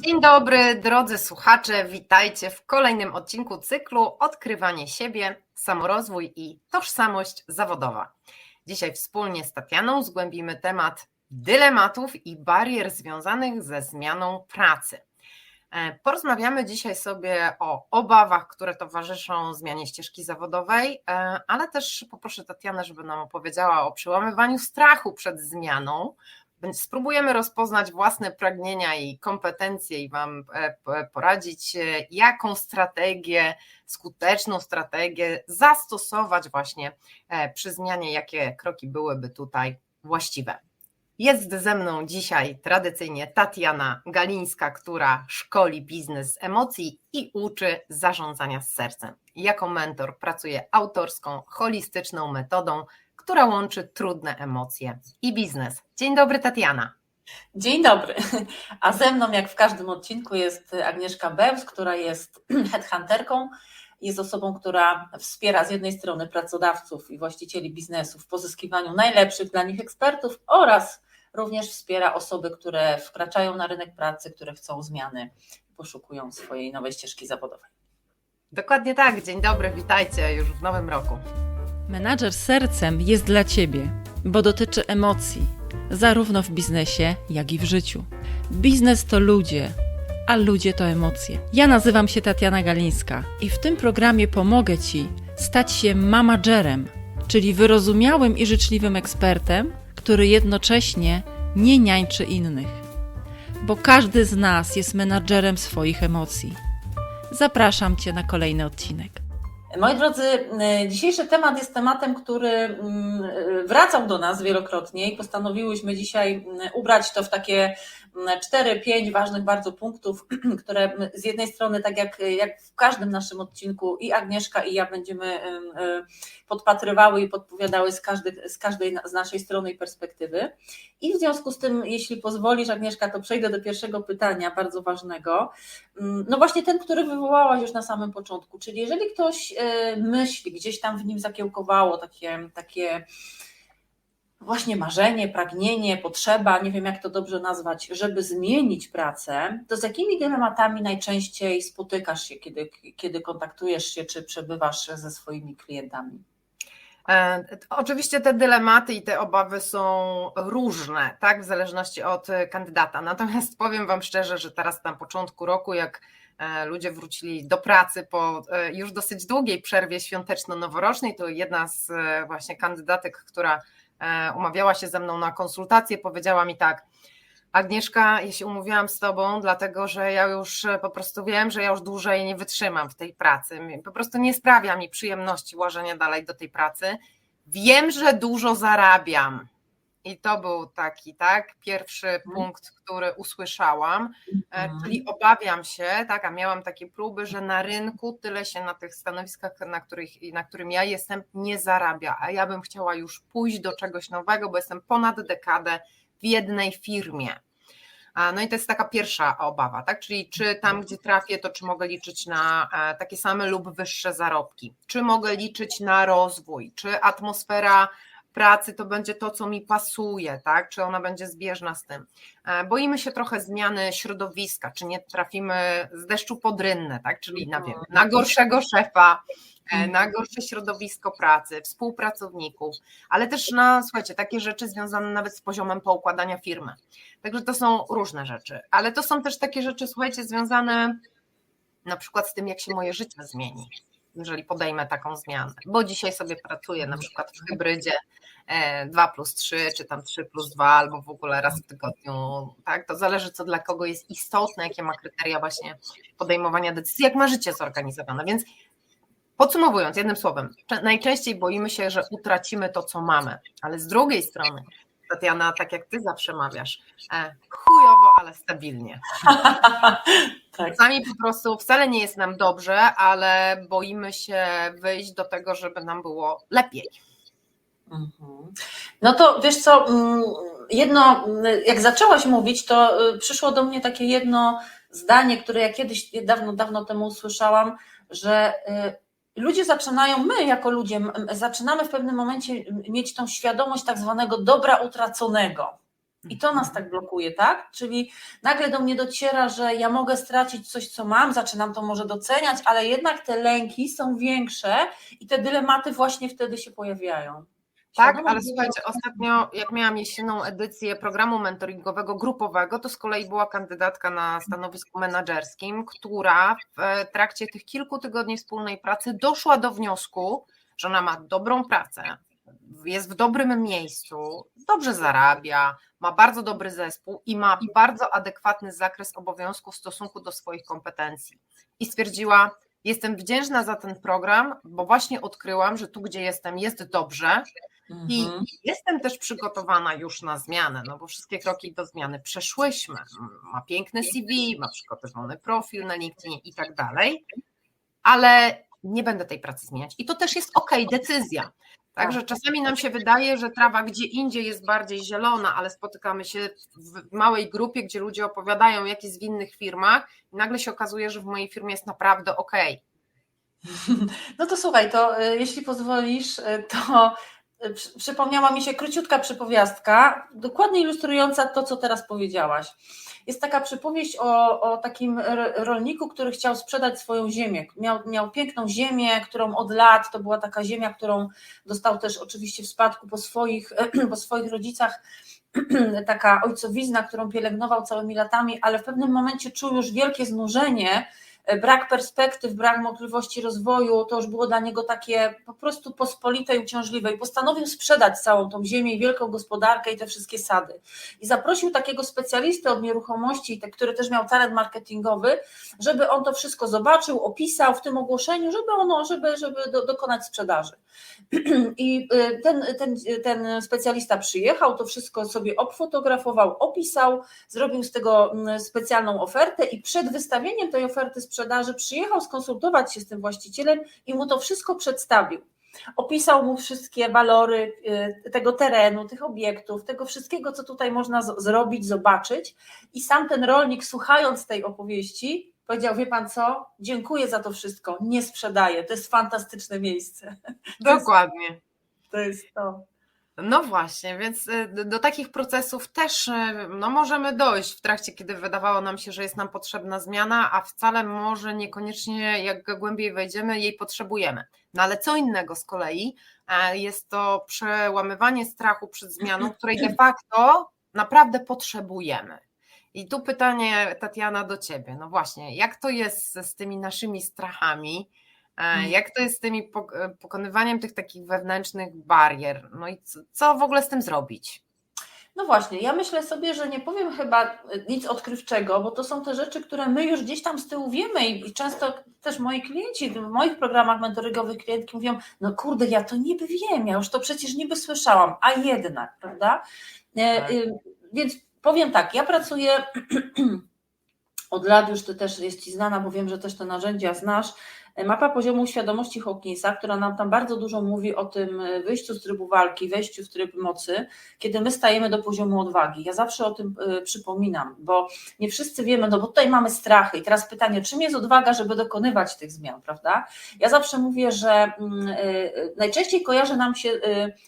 Dzień dobry, drodzy słuchacze, witajcie w kolejnym odcinku cyklu Odkrywanie siebie, samorozwój i tożsamość zawodowa. Dzisiaj wspólnie z Tatianą zgłębimy temat dylematów i barier związanych ze zmianą pracy. E, Porozmawiamy dzisiaj sobie o obawach, które towarzyszą zmianie ścieżki zawodowej, e, ale też poproszę Tatianę, żeby nam opowiedziała o przełamywaniu strachu przed zmianą, spróbujemy rozpoznać własne pragnienia i kompetencje i Wam e, poradzić, e, jaką strategię, skuteczną strategię zastosować właśnie e, przy zmianie, jakie kroki byłyby tutaj właściwe. Jest ze mną dzisiaj tradycyjnie Tatiana Galińska, która szkoli biznes emocji i uczy zarządzania z sercem. Jako mentor pracuje autorską, holistyczną metodą, która łączy trudne emocje i biznes. Dzień dobry, Tatiana. Dzień dobry. A ze mną, jak w każdym odcinku, jest Agnieszka Bews, która jest headhunterką. Jest osobą, która wspiera z jednej strony pracodawców i właścicieli biznesu w pozyskiwaniu najlepszych dla nich ekspertów oraz również wspiera osoby, które wkraczają na rynek pracy, które chcą zmiany, poszukują swojej nowej ścieżki zawodowej. Dokładnie tak. Dzień dobry, witajcie już w nowym roku. Menadżer sercem jest dla Ciebie, bo dotyczy emocji, zarówno w biznesie, jak i w życiu. Biznes to ludzie, a ludzie to emocje. Ja nazywam się Tatiana Galińska i w tym programie pomogę Ci stać się mamagerem, czyli wyrozumiałym i życzliwym ekspertem, który jednocześnie nie niańczy innych. Bo każdy z nas jest menadżerem swoich emocji. Zapraszam Cię na kolejny odcinek. Moi drodzy, y, dzisiejszy temat jest tematem, który mm, y, wracał do nas wielokrotnie i postanowiłyśmy dzisiaj mm, ubrać to w takie 4-5 ważnych bardzo punktów, które z jednej strony, tak jak, jak w każdym naszym odcinku, i Agnieszka, i ja będziemy podpatrywały i podpowiadały z, każdy, z każdej z naszej strony i perspektywy. I w związku z tym, jeśli pozwolisz, Agnieszka, to przejdę do pierwszego pytania, bardzo ważnego. Mm, No właśnie ten, który wywołałaś już na samym początku, czyli jeżeli ktoś e, myśli, gdzieś tam w nim zakiełkowało takie, takie właśnie marzenie, pragnienie, potrzeba, nie wiem jak to dobrze nazwać, żeby zmienić pracę, to z jakimi dylematami najczęściej spotykasz się, kiedy, kiedy kontaktujesz się czy przebywasz ze swoimi klientami? E, Oczywiście te dylematy i te obawy są różne, tak, w zależności od e, kandydata. Natomiast powiem Wam szczerze, że teraz na początku roku, jak e, ludzie wrócili do pracy po już dosyć długiej przerwie świąteczno-noworocznej, to jedna z właśnie kandydatek, która umawiała się ze mną na konsultację, powiedziała mi tak. Agnieszka, ja się umówiłam z Tobą, dlatego że ja już e, po prostu wiem, że ja już dłużej nie wytrzymam w tej pracy. Po prostu nie sprawia mi przyjemności łażenia dalej do tej pracy. Wiem, że dużo zarabiam. I to był taki, tak, pierwszy punkt, który usłyszałam, E, czyli obawiam się, tak, a miałam takie próby, że na rynku tyle się na tych stanowiskach, na, których, na którym ja jestem, nie zarabia, a ja bym chciała już pójść do czegoś nowego, bo jestem ponad dekadę w jednej firmie. No i to jest taka pierwsza obawa, tak? Czyli czy tam, gdzie trafię, to czy mogę liczyć na e, takie same lub wyższe zarobki? Czy mogę liczyć na rozwój? Czy atmosfera pracy to będzie to, co mi pasuje, tak? Czy ona będzie zbieżna z tym? E, Boimy się trochę zmiany środowiska, czy nie trafimy z deszczu pod rynnę, tak? Czyli na, wiem, na gorszego szefa, e, na gorsze środowisko pracy, współpracowników, ale też na, słuchajcie, takie rzeczy związane nawet z poziomem poukładania firmy. Także to są różne rzeczy, ale to są też takie rzeczy, słuchajcie, związane na przykład z tym, jak się moje życie zmieni, jeżeli podejmę taką zmianę. Bo dzisiaj sobie pracuję na przykład w hybrydzie e, 2 plus 3, czy tam 3 plus 2, albo w ogóle raz w tygodniu. Tak? To zależy, co dla kogo jest istotne, jakie ma kryteria właśnie podejmowania decyzji, jak ma życie zorganizowane. Więc podsumowując, jednym słowem, najczęściej boimy się, że utracimy to, co mamy, ale z drugiej strony, Tatiana, tak jak ty zawsze mawiasz, e, chujowo, ale stabilnie. tak. Czasami po prostu wcale nie jest nam dobrze, ale boimy się wyjść do tego, żeby nam było lepiej. Mhm. No to wiesz co, mm, jedno, jak zaczęłaś mówić, to y, przyszło do mnie takie jedno zdanie, które ja kiedyś dawno, dawno temu usłyszałam, że y, ludzie zaczynają, my jako ludzie, zaczynamy w pewnym momencie mieć tą świadomość tak zwanego dobra utraconego. I to nas tak blokuje, tak? Czyli nagle do mnie dociera, że ja mogę stracić coś, co mam, zaczynam to może doceniać, ale jednak te lęki są większe i te dylematy właśnie wtedy się pojawiają. Tak, ale słuchajcie, ostatnio jak miałam jesienną edycję programu mentoringowego grupowego, to z kolei była kandydatka na stanowisku menedżerskim, która w e, trakcie tych kilku tygodni wspólnej pracy doszła do wniosku, że ona ma dobrą pracę, jest w dobrym miejscu, dobrze zarabia, ma bardzo dobry zespół i ma bardzo adekwatny zakres obowiązków w stosunku do swoich kompetencji. I stwierdziła, jestem wdzięczna za ten program, bo właśnie odkryłam, że tu, gdzie jestem, jest dobrze, i Mhm. jestem też przygotowana już na zmianę, no bo wszystkie kroki do zmiany przeszłyśmy. Ma piękne CV, ma przygotowany profil na LinkedInie i tak dalej, ale nie będę tej pracy zmieniać. I to też jest ok, decyzja. Także czasami nam się wydaje, że trawa gdzie indziej jest bardziej zielona, ale spotykamy się w małej grupie, gdzie ludzie opowiadają, jak jest w innych firmach, i nagle się okazuje, że w mojej firmie jest naprawdę ok. No to słuchaj, to y, jeśli pozwolisz, y, to przypomniała mi się króciutka przypowiastka, dokładnie ilustrująca to, co teraz powiedziałaś. Jest taka przypowieść o, o takim rolniku, który chciał sprzedać swoją ziemię. Miał, miał piękną ziemię, którą od lat, to była taka ziemia, którą dostał też oczywiście w spadku po swoich, po swoich rodzicach, taka ojcowizna, którą pielęgnował całymi latami, ale w pewnym momencie czuł już wielkie znużenie, brak perspektyw, brak możliwości rozwoju, to już było dla niego takie po prostu pospolite i uciążliwe i postanowił sprzedać całą tą ziemię i wielką gospodarkę i te wszystkie sady. I zaprosił takiego specjalisty od nieruchomości, który też miał talent marketingowy, żeby on to wszystko zobaczył, opisał w tym ogłoszeniu, żeby ono, żeby, żeby do, dokonać sprzedaży. I y, ten, ten, ten specjalista przyjechał, to wszystko sobie obfotografował, opisał, zrobił z tego mm, specjalną ofertę i przed wystawieniem tej oferty sprzedaży przyjechał skonsultować się z tym właścicielem i mu to wszystko przedstawił. Opisał mu wszystkie walory y, tego terenu, tych obiektów, tego wszystkiego, co tutaj można zrobić, zobaczyć. I sam ten rolnik, słuchając tej opowieści, powiedział: Wie pan co? Dziękuję za to wszystko, nie sprzedaję. To jest fantastyczne miejsce. Dokładnie. To jest to. No właśnie, więc y, do- takich procesów też y, no, możemy dojść w trakcie, kiedy wydawało nam się, że jest nam potrzebna zmiana, a wcale może niekoniecznie, jak głębiej wejdziemy, jej potrzebujemy. No ale co innego z kolei e, jest to przełamywanie strachu przed zmianą, której de facto naprawdę potrzebujemy. I tu pytanie, Tatiana, do Ciebie. No właśnie, jak to jest z tymi naszymi strachami? E, Jak to jest z tymi e, pokonywaniem tych takich wewnętrznych barier? No i co, co w ogóle z tym zrobić? No właśnie, ja myślę sobie, że nie powiem chyba nic odkrywczego, bo to są te rzeczy, które my już gdzieś tam z tyłu wiemy i często też moi klienci w moich programach mentoringowych klientki mówią, no kurde, ja to niby wiem, ja już to przecież niby słyszałam, a jednak, prawda? E, Tak. y, Więc powiem tak, ja pracuję od lat, już to też jest Ci znana, bo wiem, że też te narzędzia znasz, Mapa poziomu świadomości Hawkinsa, która nam tam bardzo dużo mówi o tym e, wyjściu z trybu walki, wejściu w tryb mocy, kiedy my stajemy do poziomu odwagi. Ja zawsze o tym e, przypominam, bo nie wszyscy wiemy, no bo tutaj mamy strachy i teraz pytanie, czym jest odwaga, żeby dokonywać tych zmian, prawda? Ja zawsze mówię, że mm, e, najczęściej kojarzy nam się,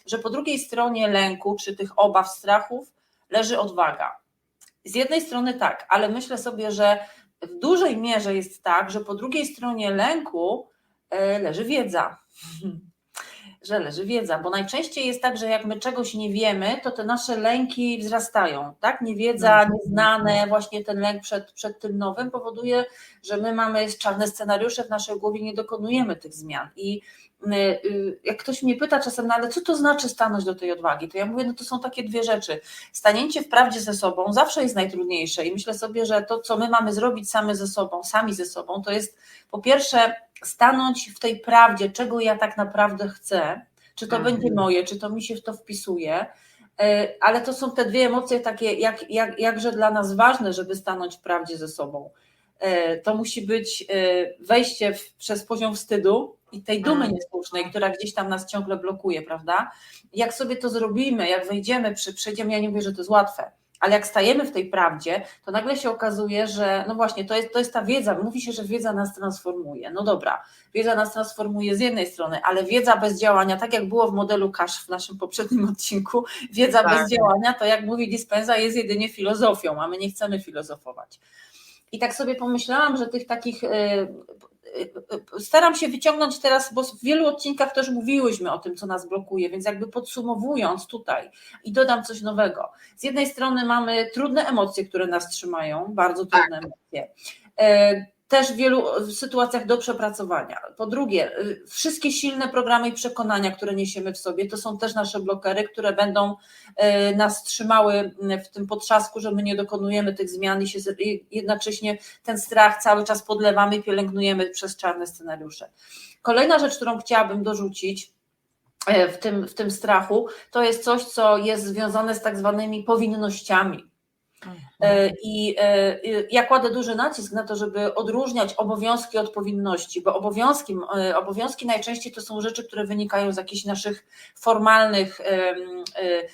że po drugiej stronie lęku, czy tych obaw, strachów leży odwaga. Z jednej strony tak, ale myślę sobie, że w dużej mierze jest tak, że po drugiej stronie lęku e, leży wiedza. Że leży wiedza, bo najczęściej jest tak, że jak my czegoś nie wiemy, to te nasze lęki wzrastają, tak? Niewiedza, Mhm. nieznane, właśnie ten lęk przed, przed tym nowym powoduje, że my mamy czarne scenariusze w naszej głowie, nie dokonujemy tych zmian. I jak ktoś mnie pyta czasem, no ale co to znaczy stanąć do tej odwagi, to ja mówię, no to są takie dwie rzeczy. Stanięcie w prawdzie ze sobą zawsze jest najtrudniejsze i myślę sobie, że to, co my mamy zrobić same ze sobą, sami ze sobą, to jest po pierwsze stanąć w tej prawdzie, czego ja tak naprawdę chcę, czy to Mhm. będzie moje, czy to mi się w to wpisuje, E, ale to są te dwie emocje takie, jak, jak, jakże dla nas ważne, żeby stanąć w prawdzie ze sobą. To musi być wejście w, przez poziom wstydu i tej dumy Mhm. niesłusznej, która gdzieś tam nas ciągle blokuje, prawda? Jak sobie to zrobimy, jak wejdziemy, przy, ja nie mówię, że to jest łatwe, Ale jak stajemy w tej prawdzie, to nagle się okazuje, że no właśnie, to jest, to jest ta wiedza. Mówi się, że wiedza nas transformuje. No dobra, wiedza nas transformuje z jednej strony, ale wiedza bez działania, tak jak było w modelu Cash w naszym poprzednim odcinku, wiedza Tak. bez działania, to jak mówi Dispenza, jest jedynie filozofią, a my nie chcemy filozofować. I tak sobie pomyślałam, że tych takich. Y, y, y, Staram się wyciągnąć teraz, bo w wielu odcinkach też mówiłyśmy o tym, co nas blokuje, więc jakby podsumowując tutaj i dodam coś nowego. Z jednej strony mamy trudne emocje, które nas trzymają, bardzo trudne emocje. E, Też w wielu sytuacjach do przepracowania. Po drugie, wszystkie silne programy i przekonania, które niesiemy w sobie, to są też nasze blokery, które będą e, nas trzymały w tym potrzasku, że my nie dokonujemy tych zmian i się jednocześnie ten strach cały czas podlewamy i pielęgnujemy przez czarne scenariusze. Kolejna rzecz, którą chciałabym dorzucić e, w tym, w tym strachu, to jest coś, co jest związane z tak zwanymi powinnościami. E, I e, y, ja kładę duży nacisk na to, żeby odróżniać obowiązki od powinności, bo obowiązki, e, obowiązki najczęściej to są rzeczy, które wynikają z jakichś naszych formalnych,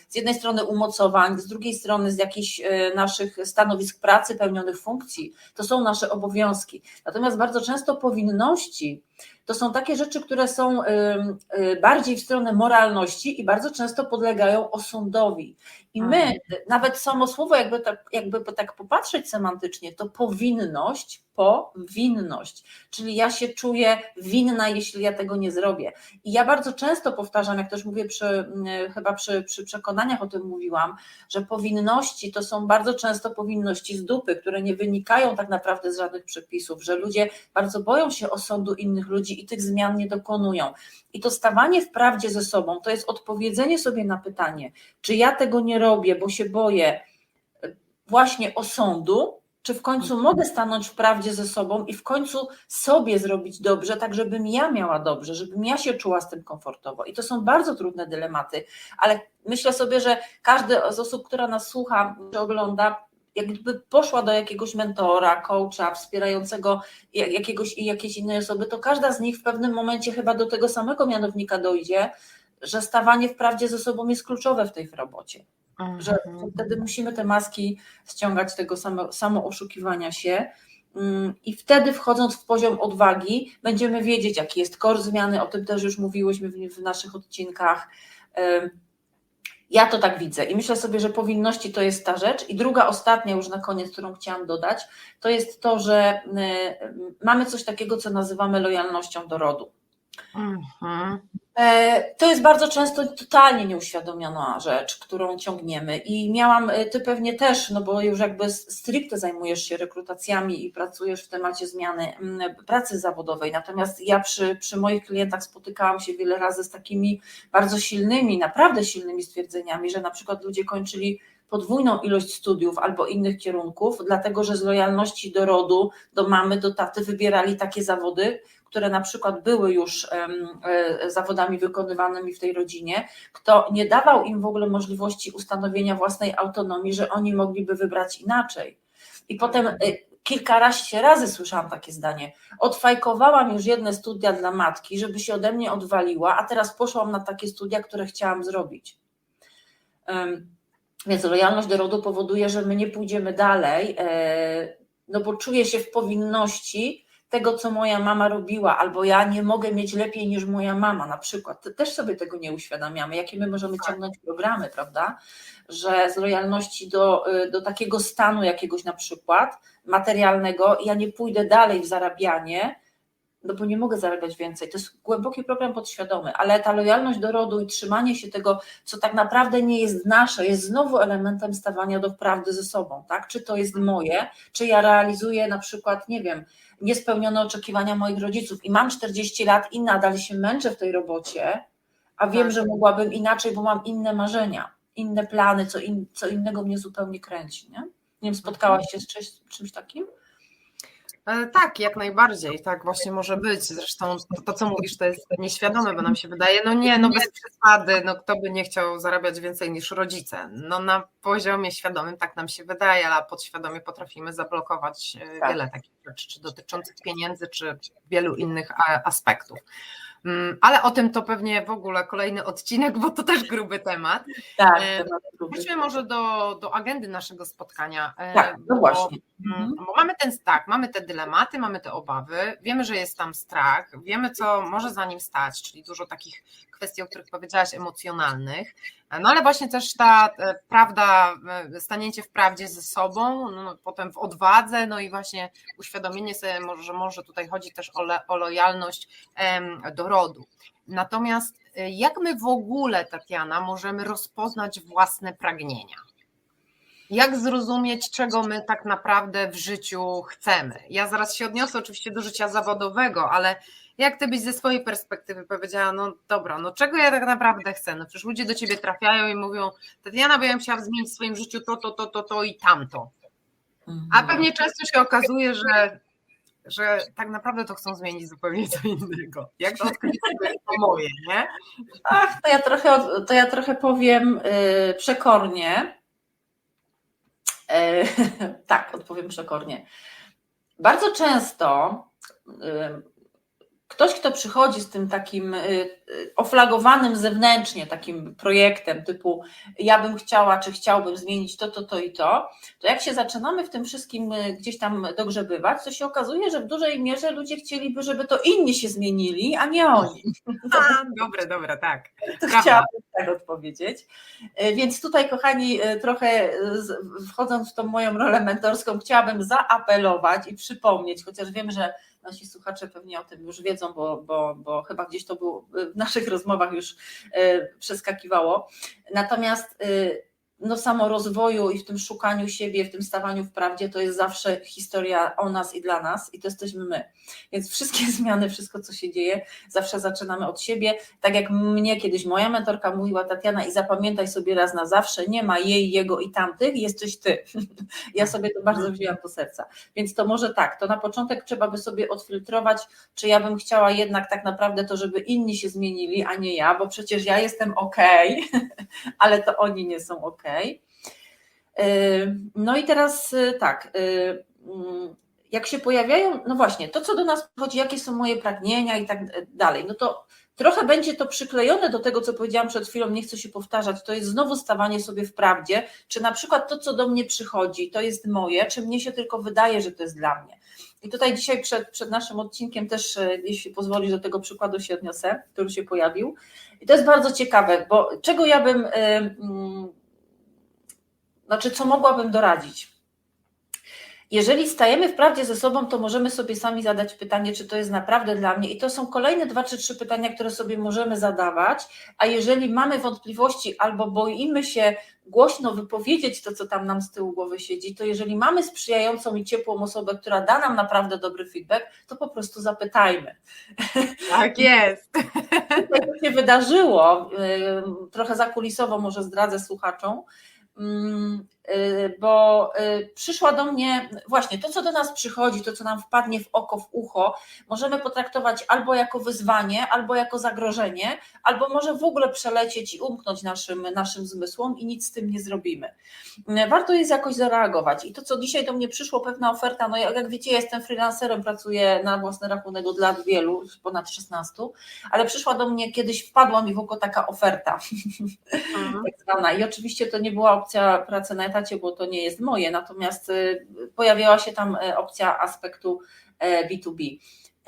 z jednej strony umocowań, z drugiej strony z jakichś naszych stanowisk pracy, pełnionych funkcji. To są nasze obowiązki. Natomiast bardzo często powinności to są takie rzeczy, które są bardziej w stronę moralności i bardzo często podlegają osądowi. I my, Mhm. nawet samo słowo, jakby tak, jakby tak popatrzeć semantycznie, to powinność, powinność, czyli ja się czuję winna, jeśli ja tego nie zrobię. I ja bardzo często powtarzam, jak też mówię przy, mm, chyba przy, przy przekonaniach o tym mówiłam, że powinności to są bardzo często powinności z dupy, które nie wynikają tak naprawdę z żadnych przepisów, że ludzie bardzo boją się osądu innych ludzi i tych zmian nie dokonują. I to stawanie w prawdzie ze sobą to jest odpowiedzenie sobie na pytanie, czy ja tego nie robię, bo się boję właśnie osądu, czy w końcu Mhm. mogę stanąć w prawdzie ze sobą i w końcu sobie zrobić dobrze, tak żebym ja miała dobrze, żebym ja się czuła z tym komfortowo. I to są bardzo trudne dylematy, ale myślę sobie, że każdy z osób, która nas słucha czy ogląda, jakby poszła do jakiegoś mentora, coacha, wspierającego jak- jakiegoś i jakiejś innej osoby, to każda z nich w pewnym momencie chyba do tego samego mianownika dojdzie, że stawanie w prawdzie ze sobą jest kluczowe w tej robocie że Mhm. wtedy musimy te maski ściągać tego samo, samo oszukiwania się. Mm, I wtedy wchodząc w poziom odwagi, będziemy wiedzieć, jaki jest kor zmiany, o tym też już mówiłyśmy w, w naszych odcinkach. Ja to tak widzę i myślę sobie, że powinności to jest ta rzecz. I druga, ostatnia już na koniec, którą chciałam dodać, to jest to, że y, mamy coś takiego, co nazywamy lojalnością do rodu. Mhm. E, To jest bardzo często totalnie nieuświadomiona rzecz, którą ciągniemy. I miałam, e, ty pewnie też, no bo już jakby stricte zajmujesz się rekrutacjami i pracujesz w temacie zmiany pracy zawodowej. Natomiast ja przy, przy moich klientach spotykałam się wiele razy z takimi bardzo silnymi, naprawdę silnymi stwierdzeniami, że na przykład ludzie kończyli podwójną ilość studiów albo innych kierunków, dlatego że z lojalności do rodu, do mamy, do taty wybierali takie zawody, które na przykład były już e, zawodami wykonywanymi w tej rodzinie, kto nie dawał im w ogóle możliwości ustanowienia własnej autonomii, że oni mogliby wybrać inaczej. I potem e, kilkanaście razy słyszałam takie zdanie. Odfajkowałam już jedne studia dla matki, żeby się ode mnie odwaliła, a teraz poszłam na takie studia, które chciałam zrobić. Więc lojalność do rodu powoduje, że my nie pójdziemy dalej, e, no bo czuję się w powinności tego, co moja mama robiła, albo ja nie mogę mieć lepiej niż moja mama, na przykład. To Też sobie tego nie uświadamiamy, jakie my możemy ciągnąć programy, prawda? Że z lojalności do, y, do takiego stanu jakiegoś na przykład materialnego, ja nie pójdę dalej w zarabianie, no bo nie mogę zarabiać więcej. To jest głęboki program podświadomy, ale ta lojalność do rodu i trzymanie się tego, co tak naprawdę nie jest nasze, jest znowu elementem stawania do prawdy ze sobą, tak? Czy to jest moje, czy ja realizuję na przykład, nie wiem, niespełnione oczekiwania moich rodziców i mam 40 lat i nadal się męczę w tej robocie, a wiem, Tak. że mogłabym inaczej, bo mam inne marzenia, inne plany, co, in, co innego mnie zupełnie kręci, nie? Nie wiem, spotkałaś się z czymś, czymś takim? E, Tak, jak najbardziej, tak właśnie może być. Zresztą to, to, co mówisz, to jest nieświadome, bo nam się wydaje, no nie, no bez przesady, no kto by nie chciał zarabiać więcej niż rodzice. No na poziomie świadomym tak nam się wydaje, ale podświadomie potrafimy zablokować e, Tak. wiele takich rzeczy, czy dotyczących pieniędzy, czy wielu innych aspektów. Mm, Ale o tym to pewnie w ogóle kolejny odcinek, bo to też gruby temat. Tak, E, temat gruby. Wróćmy może do, do agendy naszego spotkania. e, Tak, no bo- właśnie. Mm, Bo mamy ten tak, mamy te dylematy, mamy te obawy, wiemy, że jest tam strach, wiemy, co może za nim stać, czyli dużo takich kwestii, o których powiedziałaś, emocjonalnych. No ale właśnie też ta e, prawda, e, stanięcie w prawdzie ze sobą, no, potem w odwadze, no i właśnie uświadomienie sobie, że może tutaj chodzi też o, le, o lojalność do rodu. Natomiast e, jak my w ogóle, Tatiana, możemy rozpoznać własne pragnienia? Jak zrozumieć, czego my tak naprawdę w życiu chcemy? Ja zaraz się odniosę oczywiście do życia zawodowego, ale jak ty byś ze swojej perspektywy powiedziała, no dobra, no czego ja tak naprawdę chcę? No przecież ludzie do ciebie trafiają i mówią, Tatiana, bo ja bym chciała zmienić w swoim życiu to, to, to, to, to i tamto. Mhm. A pewnie często się okazuje, że, że tak naprawdę to chcą zmienić zupełnie co innego. Jak to odkryć, to jest to moje, nie? Ach, to ja trochę, to ja trochę powiem y, przekornie. E, tak, odpowiem przekornie. Bardzo często y, ktoś, kto przychodzi z tym takim y, y, oflagowanym zewnętrznie takim projektem typu ja bym chciała, czy chciałbym zmienić to, to, to i to, to jak się zaczynamy w tym wszystkim y, gdzieś tam dogrzebywać, to się okazuje, że w dużej mierze ludzie chcieliby, żeby to inni się zmienili, a nie oni. A, dobre, dobre, tak. To chciałabym tak odpowiedzieć. Więc tutaj, kochani, trochę wchodząc w tą moją rolę mentorską, chciałabym zaapelować i przypomnieć, chociaż wiem, że nasi słuchacze pewnie o tym już wiedzą, bo, bo, bo chyba gdzieś to było w naszych rozmowach już e, przeskakiwało. Natomiast e, no, samorozwoju i w tym szukaniu siebie, w tym stawaniu w prawdzie, to jest zawsze historia o nas i dla nas, i to jesteśmy my. Więc wszystkie zmiany, wszystko, co się dzieje, zawsze zaczynamy od siebie tak jak mnie kiedyś moja mentorka mówiła, Tatiana, i zapamiętaj sobie raz na zawsze, nie ma jej, jego i tamtych, jesteś ty. Ja sobie to bardzo wzięłam do serca. Więc to może tak, to na początek trzeba by sobie odfiltrować, czy ja bym chciała jednak tak naprawdę to, żeby inni się zmienili, a nie ja, bo przecież ja jestem okej, ale to oni nie są okej. No i teraz y, tak, y, mm, jak się pojawiają, no właśnie, to co do nas chodzi, jakie są moje pragnienia i tak dalej, no to trochę będzie to przyklejone do tego, co powiedziałam przed chwilą, nie chcę się powtarzać, to jest znowu stawanie sobie w prawdzie, czy na przykład to, co do mnie przychodzi, to jest moje, czy mnie się tylko wydaje, że to jest dla mnie. I tutaj dzisiaj przed, przed naszym odcinkiem też, e, jeśli pozwolisz, do tego przykładu się odniosę, który się pojawił. I to jest bardzo ciekawe, bo czego ja bym, y, mm, znaczy co mogłabym doradzić? Jeżeli stajemy w prawdzie ze sobą, to możemy sobie sami zadać pytanie, czy to jest naprawdę dla mnie. I to są kolejne dwa czy trzy pytania, które sobie możemy zadawać. A jeżeli mamy wątpliwości albo boimy się głośno wypowiedzieć to, co tam nam z tyłu głowy siedzi, to jeżeli mamy sprzyjającą i ciepłą osobę, która da nam naprawdę dobry feedback, to po prostu zapytajmy. Tak jest. To się wydarzyło, y, trochę zakulisowo może zdradzę słuchaczom, mm, y, bo y, przyszła do mnie, właśnie to, co do nas przychodzi, to, co nam wpadnie w oko, w ucho, możemy potraktować albo jako wyzwanie, albo jako zagrożenie, albo może w ogóle przelecieć i umknąć naszym, naszym zmysłom i nic z tym nie zrobimy. Y, Warto jest jakoś zareagować. I to, co dzisiaj do mnie przyszło, pewna oferta, no jak jak wiecie, ja jestem freelancerem, pracuję na własny rachunek od lat wielu, ponad 16, ale przyszła do mnie kiedyś, wpadła mi w oko taka oferta Mhm. tak zwana. I oczywiście to nie była opcja pracy na bo to nie jest moje, natomiast y, pojawiała się tam y, opcja aspektu e, B2B.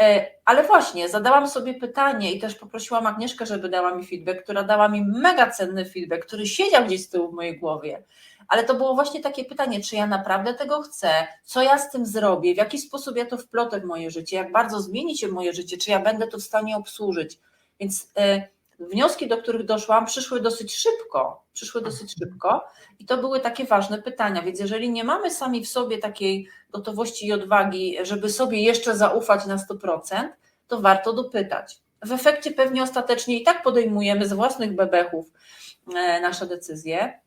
E, Ale właśnie, zadałam sobie pytanie i też poprosiłam Agnieszkę, żeby dała mi feedback, która dała mi mega cenny feedback, który siedział gdzieś z tyłu w mojej głowie. Ale to było właśnie takie pytanie, czy ja naprawdę tego chcę, co ja z tym zrobię, w jaki sposób ja to wplotę w moje życie, jak bardzo zmieni się moje życie, czy ja będę to w stanie obsłużyć. Więc e, wnioski, do których doszłam, przyszły dosyć szybko. Przyszły dosyć szybko i to były takie ważne pytania. Więc jeżeli nie mamy sami w sobie takiej gotowości i odwagi, żeby sobie jeszcze zaufać na 100%, to warto dopytać. W efekcie pewnie ostatecznie i tak podejmujemy z własnych bebechów e, nasze decyzje.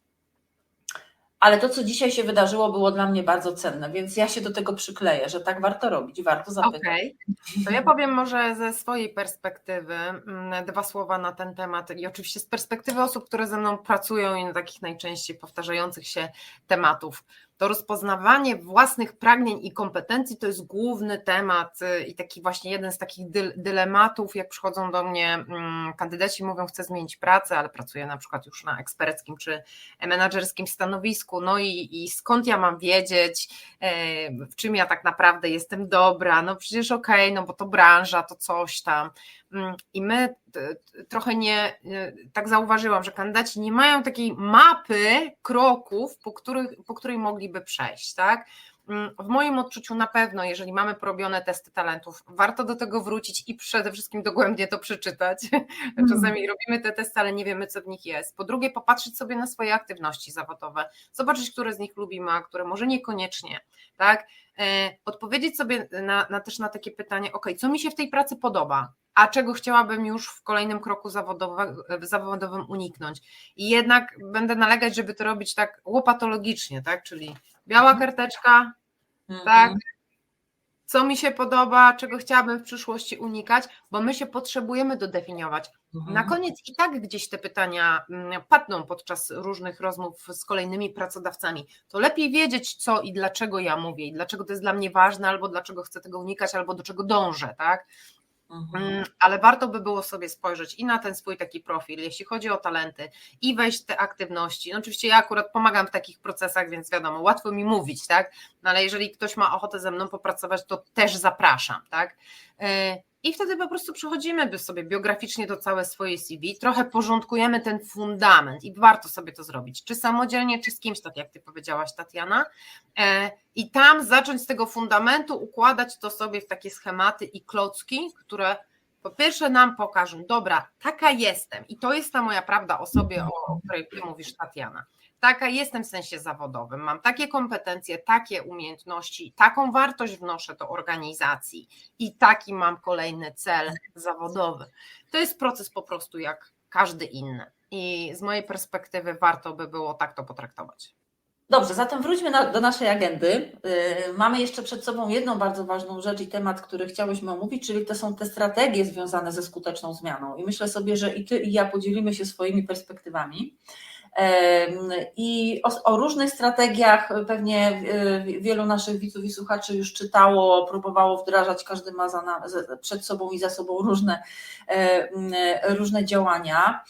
Ale to, co dzisiaj się wydarzyło, było dla mnie bardzo cenne, więc ja się do tego przykleję, że tak warto robić, warto zapytać. Okej, to ja powiem może ze swojej perspektywy mm, dwa słowa na ten temat i oczywiście z perspektywy osób, które ze mną pracują i na takich najczęściej powtarzających się tematów. To rozpoznawanie własnych pragnień i kompetencji to jest główny temat y, i taki właśnie jeden z takich dyl- dylematów, jak przychodzą do mnie mm, kandydaci mówią, chcę zmienić pracę, ale pracuję na przykład już na eksperckim czy menadżerskim stanowisku, no i, i skąd ja mam wiedzieć, e, w czym ja tak naprawdę jestem dobra, no przecież okej, no bo to branża, to coś tam. Mm, I my trochę nie, e, tak zauważyłam, że kandydaci nie mają takiej mapy kroków, po, których, po której mogliby przejść, tak? Mm, W moim odczuciu na pewno, jeżeli mamy porobione testy talentów, warto do tego wrócić i przede wszystkim dogłębnie to przeczytać. Czasami robimy te testy, ale nie wiemy, co w nich jest. Po drugie, popatrzeć sobie na swoje aktywności zawodowe, zobaczyć, które z nich lubimy, a które może niekoniecznie, tak? E, Odpowiedzieć sobie na, na też na takie pytanie, ok, co mi się w tej pracy podoba, a czego chciałabym już w kolejnym kroku zawodowe, zawodowym uniknąć. I jednak będę nalegać, żeby to robić tak łopatologicznie, tak? Czyli biała karteczka, tak? Co mi się podoba, czego chciałabym w przyszłości unikać, bo my się potrzebujemy dodefiniować. Mhm. Na koniec i tak gdzieś te pytania mm, padną podczas różnych rozmów z kolejnymi pracodawcami. To lepiej wiedzieć, co i dlaczego ja mówię, i dlaczego to jest dla mnie ważne, albo dlaczego chcę tego unikać, albo do czego dążę, tak? Mhm. Mm, Ale warto by było sobie spojrzeć i na ten swój taki profil, jeśli chodzi o talenty, i wejść w te aktywności. No oczywiście ja akurat pomagam w takich procesach, więc wiadomo, łatwo mi mówić, tak? No ale jeżeli ktoś ma ochotę ze mną popracować, to też zapraszam, tak? I wtedy po prostu przechodzimy sobie biograficznie to całe swoje CV, trochę porządkujemy ten fundament i warto sobie to zrobić, czy samodzielnie, czy z kimś, tak jak ty powiedziałaś, Tatiana. E, I tam zacząć z tego fundamentu układać to sobie w takie schematy i klocki, które po pierwsze nam pokażą, dobra, taka jestem i to jest ta moja prawda o sobie, o której ty mówisz, Tatiana. Taka jestem w sensie zawodowym, mam takie kompetencje, takie umiejętności, taką wartość wnoszę do organizacji i taki mam kolejny cel zawodowy. To jest proces po prostu jak każdy inny. I z mojej perspektywy warto by było tak to potraktować. Dobrze, zatem wróćmy na, do naszej agendy. Yy, mamy jeszcze przed sobą jedną bardzo ważną rzecz i temat, który chciałyśmy omówić, czyli to są te strategie związane ze skuteczną zmianą. I myślę sobie, że i Ty, i ja podzielimy się swoimi perspektywami. I o, o różnych strategiach pewnie yy, wielu naszych widzów i słuchaczy już czytało, próbowało wdrażać, każdy ma za, przed sobą i za sobą różne, yy, różne działania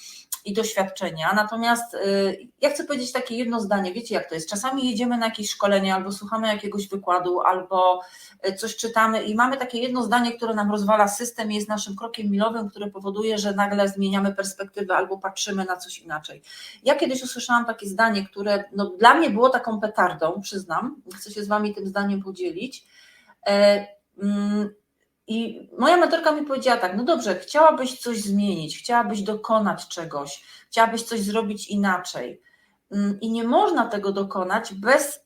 i doświadczenia. Natomiast y, ja chcę powiedzieć takie jedno zdanie. Wiecie, jak to jest? Czasami jedziemy na jakieś szkolenie, albo słuchamy jakiegoś wykładu, albo y, coś czytamy i mamy takie jedno zdanie, które nam rozwala system, jest naszym krokiem milowym, które powoduje, że nagle zmieniamy perspektywę albo patrzymy na coś inaczej. Ja kiedyś usłyszałam takie zdanie, które no, dla mnie było taką petardą, przyznam. Chcę się z Wami tym zdaniem podzielić. E, mm, i moja mentorka mi powiedziała tak, no dobrze, chciałabyś coś zmienić, chciałabyś dokonać czegoś, chciałabyś coś zrobić inaczej. Mm, I nie można tego dokonać bez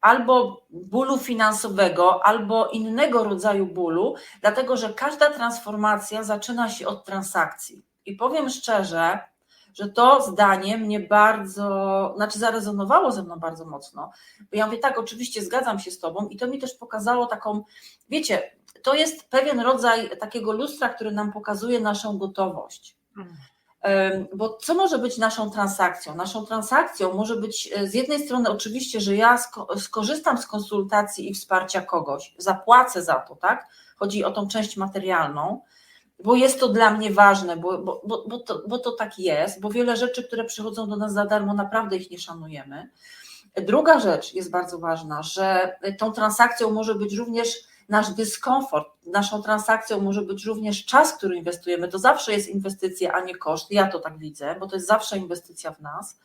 albo bólu finansowego, albo innego rodzaju bólu, dlatego że każda transformacja zaczyna się od transakcji. I powiem szczerze, że to zdanie mnie bardzo, znaczy zarezonowało ze mną bardzo mocno. Bo ja mówię, tak, oczywiście zgadzam się z Tobą i to mi też pokazało taką, wiecie, to jest pewien rodzaj takiego lustra, który nam pokazuje naszą gotowość. Em, Bo co może być naszą transakcją? Naszą transakcją może być e, z jednej strony oczywiście, że ja sko- skorzystam z konsultacji i wsparcia kogoś, zapłacę za to, tak? Chodzi o tą część materialną, bo jest to dla mnie ważne, bo, bo, bo, bo, to, bo to tak jest, bo wiele rzeczy, które przychodzą do nas za darmo, naprawdę ich nie szanujemy. Druga rzecz jest bardzo ważna, że tą transakcją może być również nasz dyskomfort, naszą transakcją może być również czas, który inwestujemy. To zawsze jest inwestycja, a nie koszt. Ja to tak widzę, bo to jest zawsze inwestycja w nas.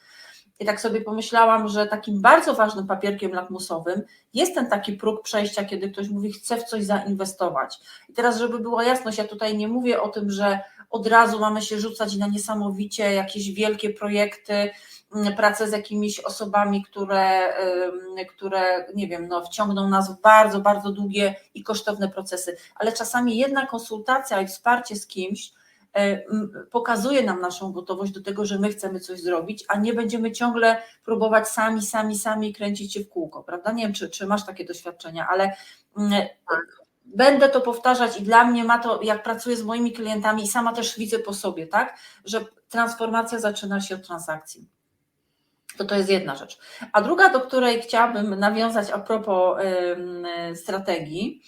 I tak sobie pomyślałam, że takim bardzo ważnym papierkiem lakmusowym jest ten taki próg przejścia, kiedy ktoś mówi, chce w coś zainwestować. I teraz, żeby była jasność, ja tutaj nie mówię o tym, że od razu mamy się rzucać na niesamowicie jakieś wielkie projekty, pracę z jakimiś osobami, które, które nie wiem, no, wciągną nas w bardzo, bardzo długie i kosztowne procesy, ale czasami jedna konsultacja i wsparcie z kimś m, pokazuje nam naszą gotowość do tego, że my chcemy coś zrobić, a nie będziemy ciągle próbować sami, sami, sami kręcić się w kółko, prawda? Nie wiem, czy, czy masz takie doświadczenia, ale mm, będę to powtarzać i dla mnie ma to, jak pracuję z moimi klientami i sama też widzę po sobie, tak, że transformacja zaczyna się od transakcji. To to jest jedna rzecz. A druga, do której chciałabym nawiązać a propos strategii,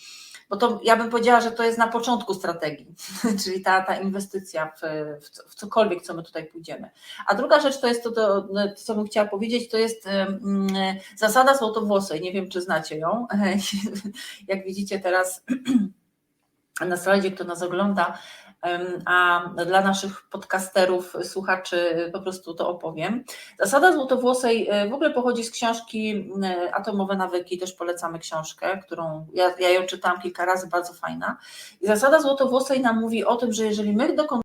bo to ja bym powiedziała, że to jest na początku strategii, czyli ta, ta inwestycja w, w, co- w cokolwiek, co my tutaj pójdziemy. A druga rzecz to jest to, to, to, co bym chciała powiedzieć, to jest ym, zasada złotowłosej. Nie wiem, czy znacie ją. Jak widzicie teraz na slajdzie, kto nas ogląda, a dla naszych podcasterów, słuchaczy po prostu to opowiem. Zasada złotowłosej e, w ogóle pochodzi z książki Atomowe nawyki, też polecamy książkę, którą ja, ja ją czytałam kilka razy, bardzo fajna. I zasada złotowłosej nam mówi o tym, że jeżeli my dokonujemy